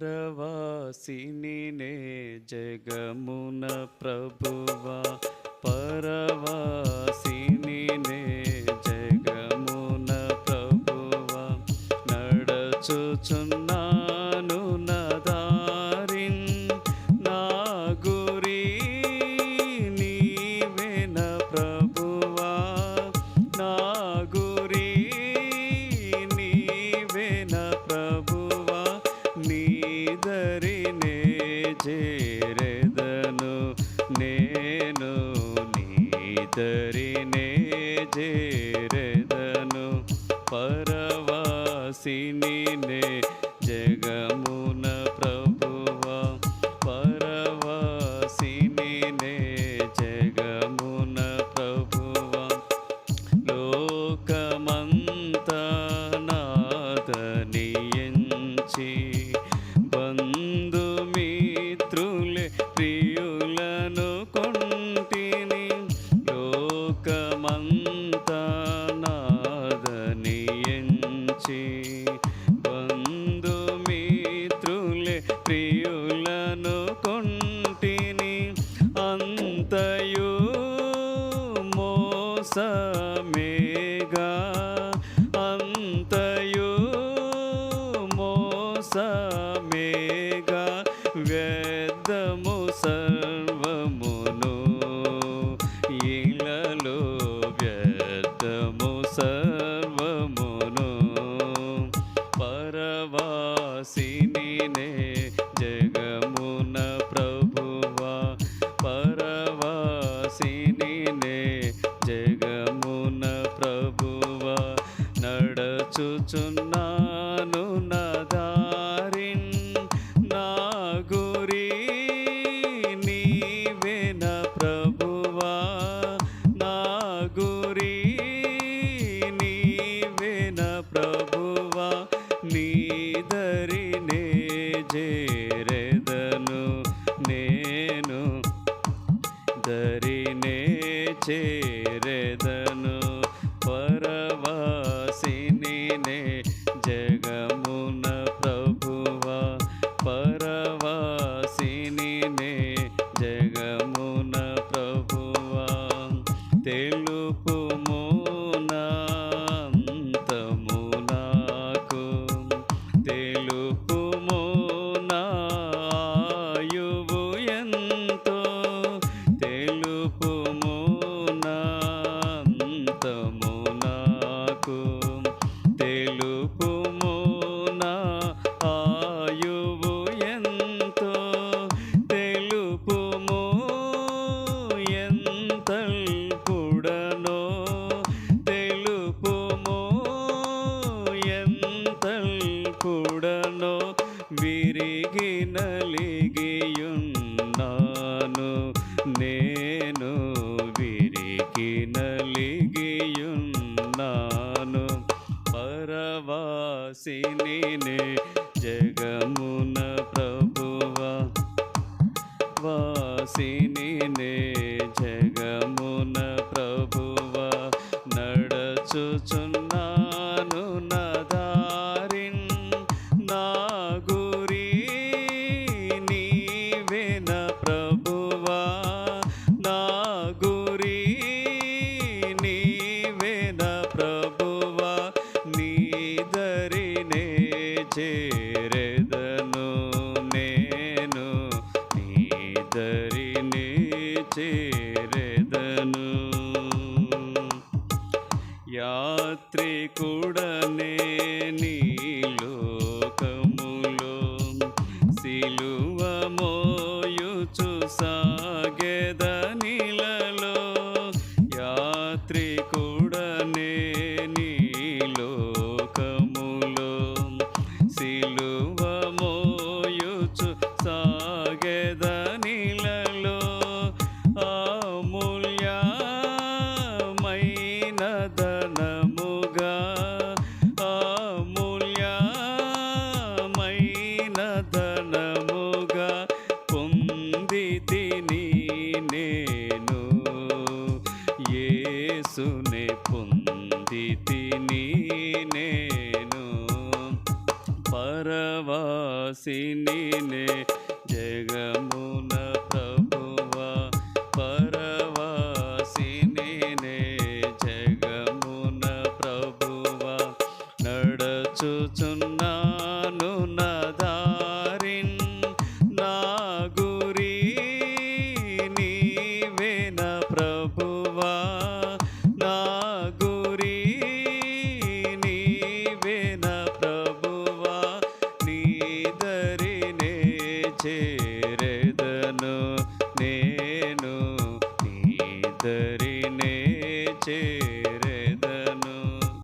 పరవాసిని నే జగమున ప్రభువా. పరవాసి నే చేరదను నేను నీతరినే చేరదను. పరవాసిని నే യുല చూచున్నాను నా నా గురి నీవే నా ప్రభువా నా గురి నీకి నలిగియున్నాను. పరవాసిని జగమున ప్రభువా. వాసిని జగమున ప్రభువా. నడచుచు చేరేదను. యాత్రి కూడనే నీలోకములో సిలువ మోయు చూసా సారవాసిని జగమున నీవేన ప్రభువా నీ దరినే చే